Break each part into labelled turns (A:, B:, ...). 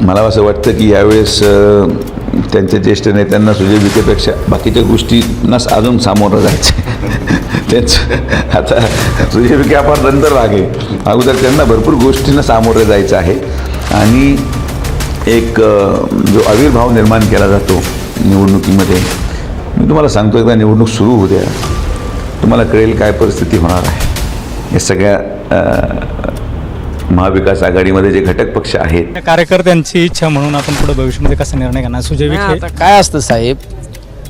A: मला असं वाटतं की यावेळेस त्यांच्या ज्येष्ठ नेत्यांना सुजय विखेपेक्षा बाकीच्या गोष्टींना अजून सामोरं जायचं तेच. आता सुजय विखे नंतर भाग आहे अगोदर त्यांना भरपूर गोष्टींना सामोरं जायचं आहे. आणि एक जो आविर्भाव निर्माण केला जातो निवडणुकीमध्ये मी तुम्हाला सांगतो एकदा निवडणूक सुरू होऊ द्या. तुम्हाला कळेल काय परिस्थिती होणार आहे. या सगळ्या महाविकास आघाडीमध्ये जे घटक पक्ष आहेत.
B: त्या कार्यकर्त्यांची इच्छा म्हणून आपण पुढे भविष्यामध्ये कसा निर्णय घेणार? सुजय
C: नाही,
B: विखे?
C: आता काय असतं साहेब?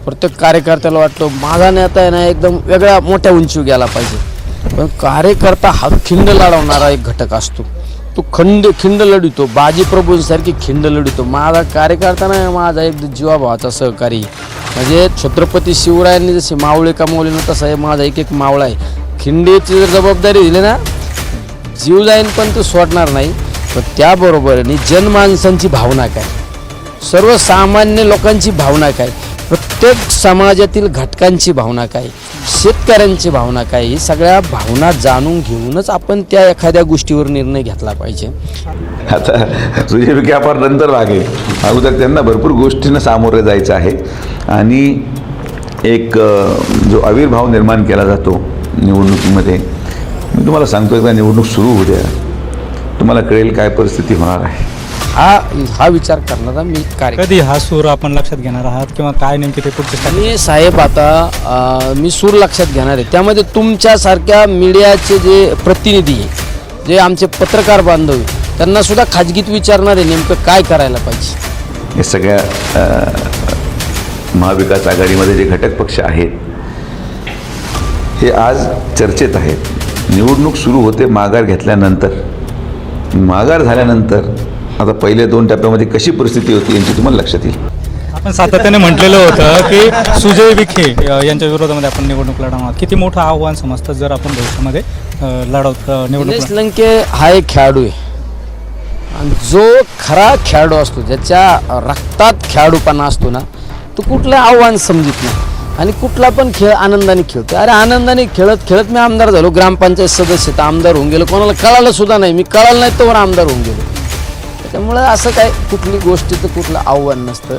C: प्रत्येक कार्यकर्त्याला वाटतो माझा नेता आहे ना एकदम वेगळ्या मोठ्या उंचीवर गेला पाहिजे. पण कार्यकर्ता हा खिंड लढवणारा एक घटक असतो. तो खंड खिंड लढवितो. बाजी प्रभूंसारखी खिंड लढवितो. माझा कार्यकर्ता नाही माझा एक जीवाभावाचा सहकारी. म्हणजे छत्रपती शिवरायांनी जशी मावळे कमावले ना तसा आहे माझा एक एक मावळा आहे. खिंडीची जर जबाबदारी दिली ना जीव जाईन पण तो सोडणार नाही. पण त्याबरोबरीने जनमानसांची भावना काय? सर्वसामान्य लोकांची भावना काय? प्रत्येक समाजातील घटकांची भावना काय? शेतकऱ्यांची भावना काय? ही सगळ्या भावना जाणून घेऊनच आपण त्या एखाद्या गोष्टीवर निर्णय घेतला पाहिजे.
A: आता सुजय विखे नंतर लागेल. अगोदर त्यांना भरपूर गोष्टींना सामोरं जायचं आहे. आणि एक जो आविर्भाव निर्माण केला जातो निवडणुकीमध्ये तुम्हाला सांगतो एकदा निवडणूक सुरू होऊ द्या. तुम्हाला कळेल काय परिस्थिती होणार आहे.
C: हा हा विचार करणारा मी कार्य
B: कधी हा सूर आपण लक्षात घेणार आहात किंवा काय नेमके ते पुढचे step?
C: मी साहेब आता अ, मी सूर लक्षात घेणार आहे. त्यामध्ये तुमच्यासारख्या मीडियाचे जे प्रतिनिधी आहे जे आमचे पत्रकार बांधव आहे, त्यांना सुद्धा खाजगीत विचारणार आहे नेमकं काय करायला पाहिजे.
A: हे सगळ्या अ, महाविकास आघाडीमध्ये जे घटक पक्ष आहेत हे आज चर्चेत आहेत. निवडणूक सुरू होते माघार घेतल्यानंतर. माघार झाल्यानंतर आता पहिले दोन टप्प्यामध्ये कशी परिस्थिती होती यांची तुम्हाला लक्षात येईल.
B: आपण सातत्याने म्हटलेलं होतं की सुजय विखे यांच्या विरोधामध्ये आपण निवडणूक लढवणार किती मोठं आव्हान समजतं जर आपण भविष्यामध्ये लढवत निवडणूक
C: निलेश लंके हा एक खेळाडू आहे. आणि जो खरा खेळाडू असतो ज्याच्या रक्तात खेळाडूपणा असतो ना तो कुठलं आव्हान समजित नाही. आणि कुठला पण खेळ आनंदाने खेळतो अरे आनंदाने खेळत खेळत मी आमदार झालो ग्रामपंचायत सदस्य तर आमदार होऊन गेलो. कोणाला कळालं सुद्धा नाही. मी कळालं नाही तोवर आमदार होऊन गेलो. त्यामुळं असं काय कुठली गोष्टीचं कुठलं आव्हान नसतं.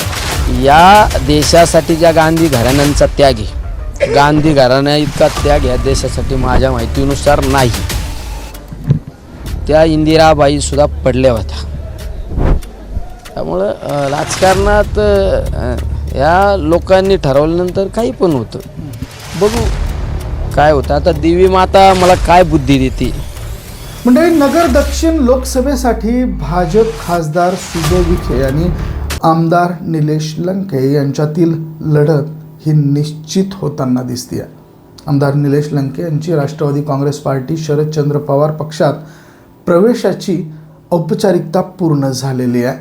C: या देशासाठी ज्या गांधी घराण्यांचा त्याग आहे. गांधी घराण्या इतका त्याग या देशासाठी माझ्या माहितीनुसार नाही. त्या इंदिराबाईसुद्धा पडल्या होत्या. त्यामुळं राजकारणात या लोकांनी ठरवल्यानंतर काही पण होतं. बघू काय होतं. आता देवी माता मला काय बुद्धी देते?
D: मंडळी नगर दक्षिण लोकसभेसाठी भाजप खासदार सुजय विखे आणि आमदार निलेश लंके यांच्यातील लढत ही निश्चित होताना दिसते आमदार निलेश लंके यांची राष्ट्रवादी काँग्रेस पार्टी शरदचंद्र पवार पक्षात प्रवेशाची औपचारिकता पूर्ण झालेली आहे.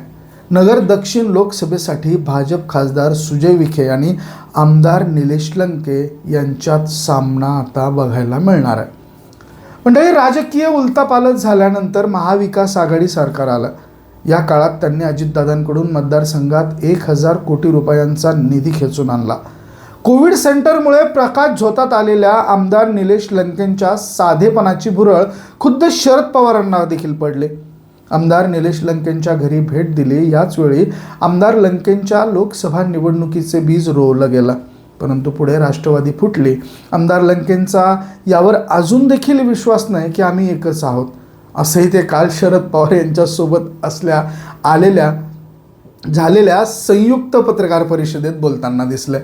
D: नगर दक्षिण लोकसभेसाठी भाजप खासदार सुजय विखे आणि आमदार निलेश लंके यांच्यात सामना आता बघायला मिळणार आहे. मंडळी राजकीय उलतापालत झाल्यानंतर महाविकास आघाडी सरकार आलं. या काळात त्यांनी अजितदादांकडून मतदारसंघात एक हजार कोटी रुपयांचा निधी खेचून आणला. कोविड सेंटरमुळे प्रकाश झोतात आलेल्या आमदार निलेश लंकेंच्या साधेपणाची भुरळ खुद्द शरद पवारांना देखील पडले. आमदार निलेश लंकेंच्या घरी भेट दिली. याच वेळी आमदार लंकेंच्या लोकसभा निवडणुकीचे बीज रोवलं गेलं. परंतु पुढे राष्ट्रवादी फुटली. आमदार लंकेंचा यावर अजून देखील विश्वास नाही की आम्ही एकच आहोत. असंही ते काल शरद पवार यांच्यासोबत असल्या आलेल्या झालेल्या संयुक्त पत्रकार परिषदेत बोलताना दिसले.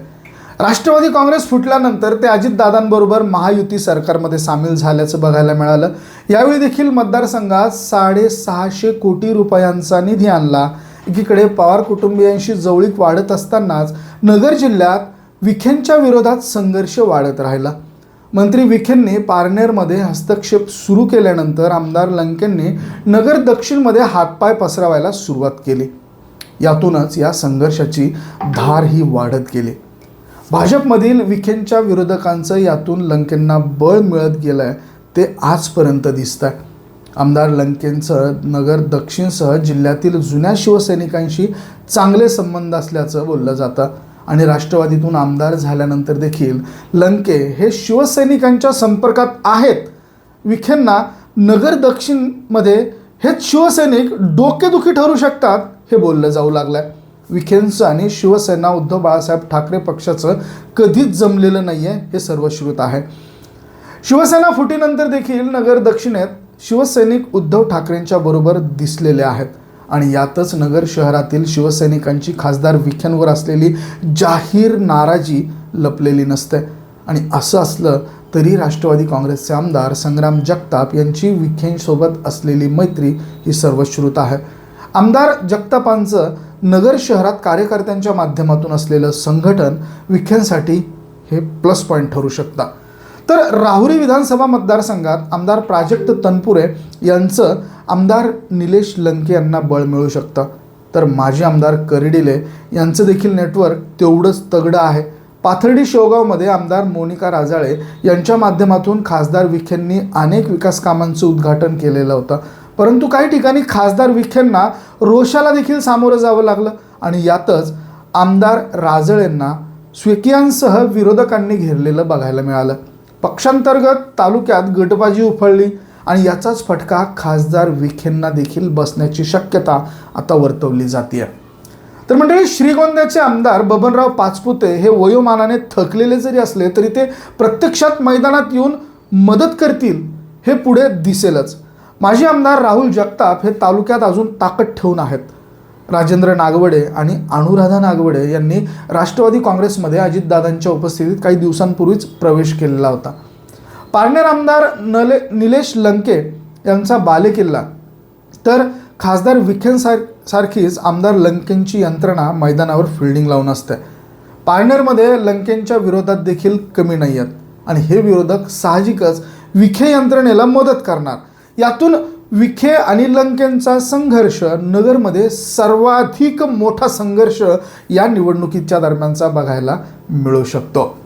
D: राष्ट्रवादी काँग्रेस फुटल्यानंतर ते अजितदादांबरोबर महायुती सरकारमध्ये सामील झाल्याचं बघायला मिळालं. यावेळी देखील मतदारसंघात साडेसहाशे कोटी रुपयांचा निधी आणला. एकीकडे पवार कुटुंबियांशी जवळीक वाढत असतानाच नगर जिल्ह्यात विखेंच्या विरोधात संघर्ष वाढत राहिला. मंत्री विखेंनी पारनेरमध्ये हस्तक्षेप सुरू केल्यानंतर आमदार लंकेंनी नगर दक्षिणमध्ये हातपाय पसरवायला सुरुवात केली. यातूनच या संघर्षाची धार ही वाढत गेली. भाजपमधील विखेंच्या विरोधकांचं यातून लंकेंना बळ मिळत गेलं आहे ते आजपर्यंत दिसत आहे आमदार लंकेंचं नगर दक्षिणसह जिल्ह्यातील जुन्या शिवसैनिकांशी चांगले संबंध असल्याचं बोललं जातं. आणि राष्ट्रवादीतून आमदार झाल्यानंतर देखील लंके हे शिवसैनिकांच्या संपर्कात आहेत. विखेंना नगर दक्षिणमध्ये हेच शिवसैनिक डोकेदुखी ठरू शकतात हे बोललं जाऊ लागलं आहे विखेंचं आणि शिवसेना उद्धव बाळासाहेब ठाकरे पक्षाचं कधीच जमलेलं नाही आहे हे सर्वश्रुत आहे. शिवसेना फुटीनंतर देखील नगर दक्षिणेत शिवसैनिक उद्धव ठाकरेंच्या बरोबर दिसलेले आहेत. आणि यातच नगर शहरातील शिवसैनिकांची खासदार विखेंवर असलेली जाहीर नाराजी लपलेली नसते. आणि असं असलं तरी राष्ट्रवादी काँग्रेसचे आमदार संग्राम जगताप यांची विखेंसोबत असलेली मैत्री ही सर्वश्रुत आहे. आमदार जगतापांचं नगर शहरात कार्यकर्त्यांच्या माध्यमातून असलेलं संघटन विख्यांसाठी हे प्लस पॉईंट ठरू शकता. तर राहुरी विधानसभा मतदारसंघात आमदार प्राजक्त तनपुरे यांचं आमदार निलेश लंके यांना बळ मिळू शकतं. तर माजी आमदार करिडिले यांचं देखील नेटवर्क तेवढंच तगडं आहे. पाथर्डी शेवगावमध्ये आमदार मोनिका राजाळे यांच्या माध्यमातून खासदार विखेंनी अनेक विकास कामांचं उद्घाटन केलेलं होतं. परंतु काही ठिकाणी खासदार विखेंना रोषाला देखील सामोरं जावं लागलं आणि यातच आमदार राजळेंना स्विकियांसह विरोधकांनी घेरलेलं बघायला मिळालं. पक्षांतर्गत तालुक्यात गटबाजी उफळली आणि याचाच फटका खासदार विखेंना देखील बसण्याची शक्यता आता वर्तवली जाते तर मंडळी श्रीगोंद्याचे आमदार बबनराव पाचपुते हे वयोमानाने थकलेले जरी असले तरी ते प्रत्यक्षात मैदानात येऊन मदत करतील हे पुढे दिसेलच. माजी आमदार राहुल जगताप हे तालुक्यात अजून ताकद ठेवून आहेत. राजेंद्र नागवडे आणि अनुराधा नागवडे यांनी राष्ट्रवादी काँग्रेसमध्ये अजितदादांच्या उपस्थितीत काही दिवसांपूर्वीच प्रवेश केलेला होता. पारनेर आमदार नले निलेश लंके यांचा बालेकिल्ला. तर खासदार विखेंसार सारखीच आमदार लंकेंची यंत्रणा मैदानावर फिल्डिंग लावून असते. पारनेरमध्ये लंकेंच्या विरोधात देखील कमी नाही आहेत आणि हे विरोधक साहजिकच विखे यंत्रणेला मदत करणार. यातून विखे आणि लंकेंचा संघर्ष नगरमध्ये सर्वाधिक मोठा संघर्ष या निवडणुकीच्या दरम्यानचा बघायला मिळू शकतो.